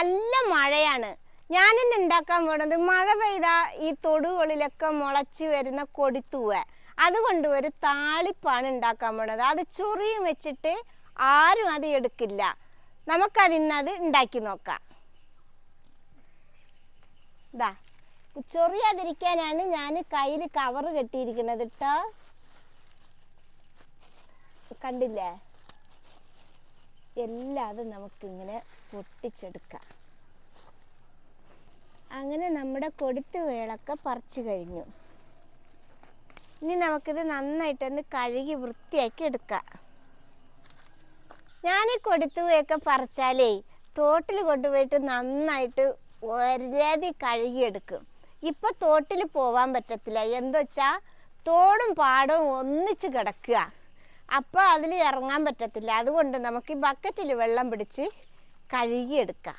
നല്ല മഴയാണ്. ഞാനിന്ന് ഉണ്ടാക്കാൻ പോണത്? മഴ പെയ്ത ഈ തൊടുകളിലൊക്കെ മുളച്ച് വരുന്ന കൊടിത്തൂവ. അതുകൊണ്ട് ഒരു താളിപ്പാണ് ഉണ്ടാക്കാൻ പോണത്. അത് ചൊറിയും വെച്ചിട്ട് ആരും അത് എടുക്കില്ല. നമുക്കതിന്നത് ഉണ്ടാക്കി നോക്കാം. ഇതാ ചൊറിയാതിരിക്കാനാണ് ഞാൻ കയ്യിൽ കവറ് കെട്ടിയിരിക്കുന്നത് കേട്ടോ കണ്ടില്ലേ? എല്ലാതും നമുക്കിങ്ങനെ പൊട്ടിച്ചെടുക്കാം. അങ്ങനെ നമ്മുടെ കൊടിത്തുകകളൊക്കെ പറിച്ചു കഴിഞ്ഞു. ഇനി നമുക്കിത് നന്നായിട്ടൊന്ന് കഴുകി വൃത്തിയാക്കി എടുക്കാം. ഞാൻ ഈ കൊടുത്തുകയൊക്കെ പറിച്ചാലേ തോട്ടിൽ കൊണ്ടുപോയിട്ട് നന്നായിട്ട് ഒരതി കഴുകിയെടുക്കും. ഇപ്പൊ തോട്ടിൽ പോവാൻ പറ്റത്തില്ല. എന്താ തോടും പാടവും ഒന്നിച്ച് കിടക്കുക. അപ്പോൾ അതിൽ ഇറങ്ങാൻ പറ്റത്തില്ല. അതുകൊണ്ട് നമുക്ക് ഈ ബക്കറ്റിൽ വെള്ളം പിടിച്ച് കഴുകിയെടുക്കാം.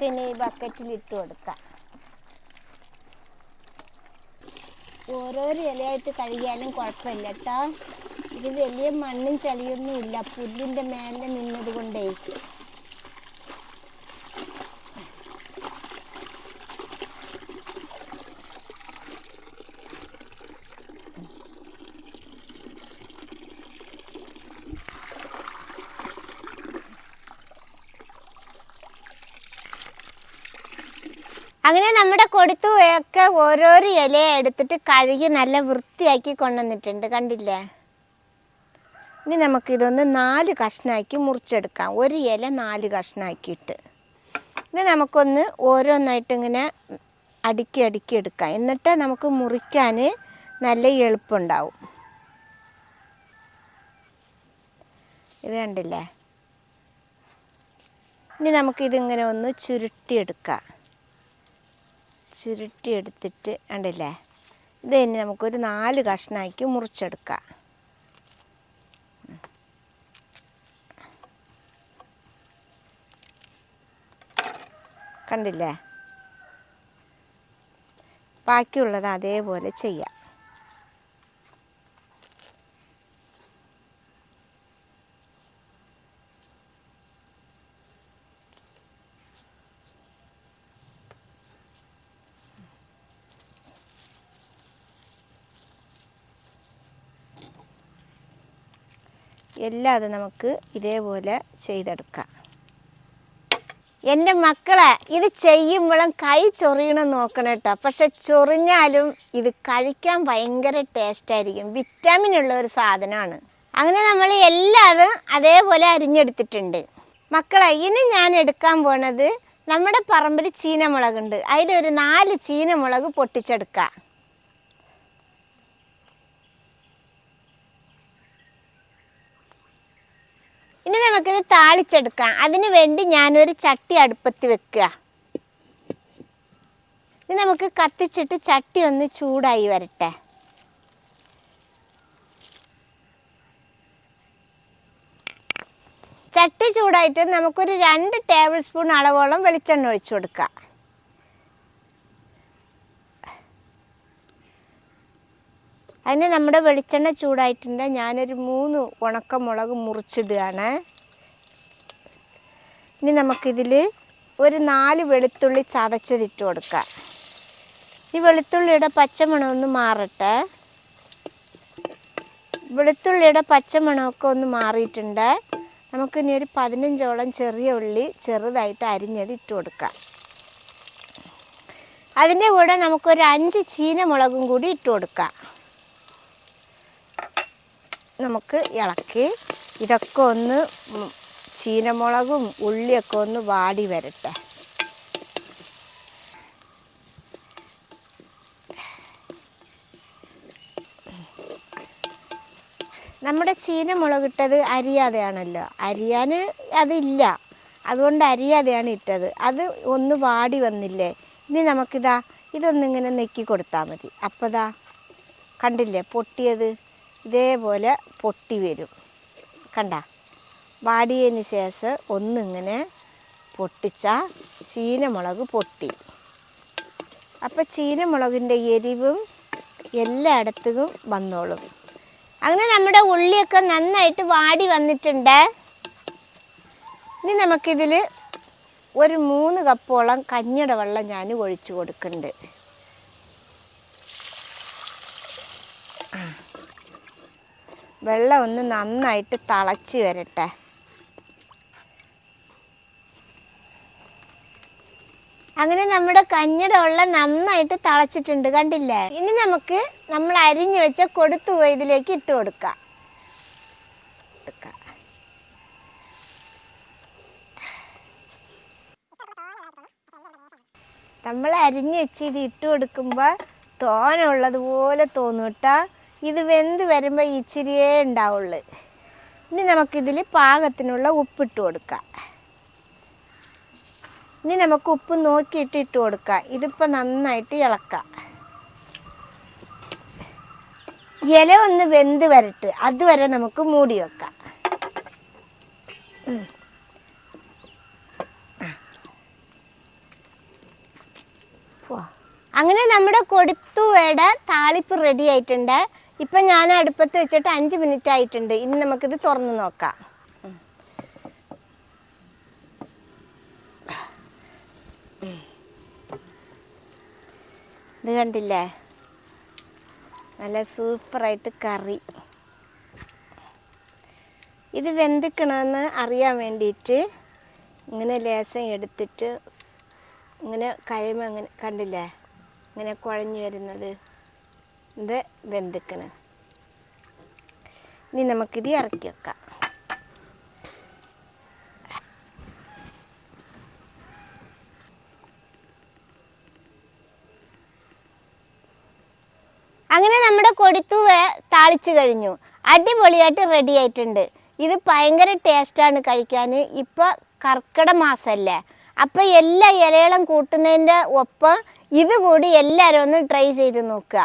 പിന്നെ ഈ ബക്കറ്റിൽ ഇട്ട് കൊടുക്കാം. ഓരോരോ ഇലയായിട്ട് കഴുകിയാലും കുഴപ്പമില്ല കേട്ടോ. ഇത് വലിയ മണ്ണും ചളിയൊന്നും ഇല്ല. പുല്ലിന്റെ മേലെ നിന്നത് കൊണ്ടേ. അങ്ങനെ നമ്മുടെ കൊടുത്തു ഒക്കെ ഓരോരോ ഇല എടുത്തിട്ട് കഴുകി നല്ല വൃത്തിയാക്കി കൊണ്ടുവന്നിട്ടുണ്ട്. കണ്ടില്ലേ? ഇനി നമുക്ക് ഇതൊന്ന് നാല് കഷ്ണാക്കി മുറിച്ചെടുക്കാം. ഒരു ഇല നാല് കഷ്ണാക്കിയിട്ട്. ഇനി നമുക്കൊന്ന് ഓരോന്നായിട്ട് ഇങ്ങനെ അടുക്കി അടുക്കി എടുക്കാം. എന്നിട്ട് നമുക്ക് മുറിക്കാൻ നല്ല എളുപ്പമുണ്ടാവും ഇത് കണ്ടില്ലേ? ഇനി നമുക്കിതിങ്ങനെ ഒന്ന് ചുരുട്ടിയെടുക്കാം. ചുരുട്ടി ഉണ്ടല്ലേ ഇത് തന്നെ നമുക്കൊരു നാല് കഷ്ണമാക്കി മുറിച്ചെടുക്കാം. കണ്ടില്ലേ? ബാക്കിയുള്ളത് അതേപോലെ ചെയ്യാം. എല്ലാം അത് നമുക്ക് ഇതേപോലെ ചെയ്തെടുക്കാം. എന്റെ മക്കളെ ഇത് ചെയ്യുമ്പോഴും കൈ ചൊറിയണം നോക്കണം കേട്ടോ പക്ഷെ ചൊറിഞ്ഞാലും ഇത് കഴിക്കാൻ ഭയങ്കര ടേസ്റ്റ് ആയിരിക്കും. വിറ്റാമിൻ ഉള്ള ഒരു സാധനമാണ്. അങ്ങനെ നമ്മൾ എല്ലാതും അതേപോലെ അരിഞ്ഞെടുത്തിട്ടുണ്ട്. മക്കളെ ഇനി ഞാൻ എടുക്കാൻ പോണത് നമ്മുടെ പറമ്പിൽ ചീനമുളകുണ്ട്. അതിലൊരു നാല് ചീനമുളക് പൊട്ടിച്ചെടുക്കാം. ഇനി നമുക്കിത് താളിച്ചെടുക്കാം. അതിനു വേണ്ടി ഞാനൊരു ചട്ടി അടുപ്പത്ത് വെക്കുക. ഇനി നമുക്ക് കത്തിച്ചിട്ട് ചട്ടി ഒന്ന് ചൂടായി വരട്ടെ. ചട്ടി ചൂടായിട്ട് നമുക്കൊരു രണ്ട് ടേബിൾ സ്പൂൺ അളവോളം വെളിച്ചെണ്ണ ഒഴിച്ചു കൊടുക്കാം. അതിന് നമ്മുടെ വെളിച്ചെണ്ണ ചൂടായിട്ടുണ്ട്. ഞാനൊരു മൂന്ന് ഉണക്കമുളക് മുറിച്ചിടുകയാണ്. ഇനി നമുക്കിതിൽ ഒരു നാല് വെളുത്തുള്ളി ചതച്ചതിട്ട് കൊടുക്കാം. ഈ വെളുത്തുള്ളിയുടെ പച്ചമണം ഒന്ന് മാറട്ടെ. വെളുത്തുള്ളിയുടെ പച്ചമണമൊക്കെ ഒന്ന് മാറിയിട്ടുണ്ട്. നമുക്കിനി ഒരു പതിനഞ്ചോളം ചെറിയ ഉള്ളി ചെറുതായിട്ട് അരിഞ്ഞത് ഇട്ട് കൊടുക്കാം. അതിന്റെ കൂടെ നമുക്കൊരു അഞ്ച് ചീനമുളകും കൂടി ഇട്ട് കൊടുക്കാം. നമുക്ക് ഇളക്കി ഇതൊക്കെ ഒന്ന് ചീനമുളകും ഉള്ളിയൊക്കെ ഒന്ന് വാടി വരട്ടെ. നമ്മുടെ ചീനമുളക് ഇട്ടത് അരിയാതെയാണല്ലോ. അരിയാൻ അതില്ല. അതുകൊണ്ട് അരിയാതെയാണ് ഇട്ടത്. അത് ഒന്ന് വാടി വന്നില്ലേ. ഇനി നമുക്കിതാ ഇതൊന്നിങ്ങനെ നെക്കി കൊടുത്താൽ മതി. അപ്പോൾ ദാ കണ്ടില്ലേ പൊട്ടിയത്? ഇതേപോലെ പൊട്ടി വരും. കണ്ട? വാടിയതിന് ശേഷം ഒന്നിങ്ങനെ പൊട്ടിച്ച ചീനമുളക് പൊട്ടി. അപ്പോൾ ചീനമുളകിന്റെ എരിവും എല്ലായിടത്തും വന്നോളും. അങ്ങനെ നമ്മുടെ ഉള്ളിയൊക്കെ നന്നായിട്ട് വാടി വന്നിട്ടുണ്ട്. ഇനി നമുക്കിതിൽ ഒരു മൂന്ന് കപ്പോളം കഞ്ഞിയുടെ വെള്ളം ഞാൻ ഒഴിച്ചു കൊടുക്കുന്നുണ്ട് വെള്ളം ഒന്ന് നന്നായിട്ട് തിളച്ച് വരട്ടെ. അങ്ങനെ നമ്മുടെ കഞ്ഞിയുടെ ഉള്ള നന്നായിട്ട് തിളച്ചിട്ടുണ്ട് കണ്ടില്ലേ? ഇനി നമുക്ക് നമ്മൾ അരിഞ്ഞു വെച്ച കൊടുത്തു ഇതിലേക്ക് ഇട്ട് കൊടുക്കാം. നമ്മൾ അരിഞ്ഞു വെച്ച് ഇത് ഇട്ട് കൊടുക്കുമ്പോൾ തോനുള്ളതുപോലെ തോന്നും കേട്ടോ. ഇത് വെന്ത് വരുമ്പോൾ ഇച്ചിരിയേ ഉണ്ടാവുള്ളൂ. ഇനി നമുക്കിതിൽ പാകത്തിനുള്ള ഉപ്പിട്ട് കൊടുക്കാം. ഇനി നമുക്ക് ഉപ്പ് നോക്കിയിട്ട് ഇട്ട് കൊടുക്കാം. ഇതിപ്പോൾ നന്നായിട്ട് ഇളക്കാം. ഇല ഒന്ന് വെന്ത് വരട്ട്. അതുവരെ നമുക്ക് മൂടി വെക്കാം. അങ്ങനെ നമ്മുടെ കൊടുത്തുവയുടെ താളിപ്പ് റെഡി ആയിട്ടുണ്ട്. ഇപ്പം ഞാൻ അടുപ്പത്ത് വെച്ചിട്ട് അഞ്ച് മിനിറ്റ് ആയിട്ടുണ്ട്. ഇനി നമുക്കിത് തുറന്ന് നോക്കാം. ഇത് കണ്ടില്ലേ? നല്ല സൂപ്പറായിട്ട് കറി. ഇത് വെന്തിക്കണമെന്ന് അറിയാൻ വേണ്ടിയിട്ട് ഇങ്ങനെ ലേശം എടുത്തിട്ട് ഇങ്ങനെ കൈമ അങ്ങനെ കണ്ടില്ലേ? ഇങ്ങനെ കുഴഞ്ഞു വരുന്നത്. ഇത് വെന്തിക്കണ് ഇനി നമുക്കിത് ഇറക്കി വെക്കാം. അങ്ങനെ നമ്മുടെ കൊടിത്തൂവ താളിച്ചു കഴിഞ്ഞു. അടിപൊളിയായിട്ട് റെഡി ആയിട്ടുണ്ട്. ഇത് ഭയങ്കര ടേസ്റ്റാണ് കഴിക്കാൻ ഇപ്പോൾ കർക്കിട മാസമല്ലേ അപ്പോൾ എല്ലാ ഇലകളും കൂട്ടുന്നതിന്റെ ഒപ്പം ഇതുകൂടി എല്ലാവരും ഒന്ന് ട്രൈ ചെയ്ത് നോക്കുക.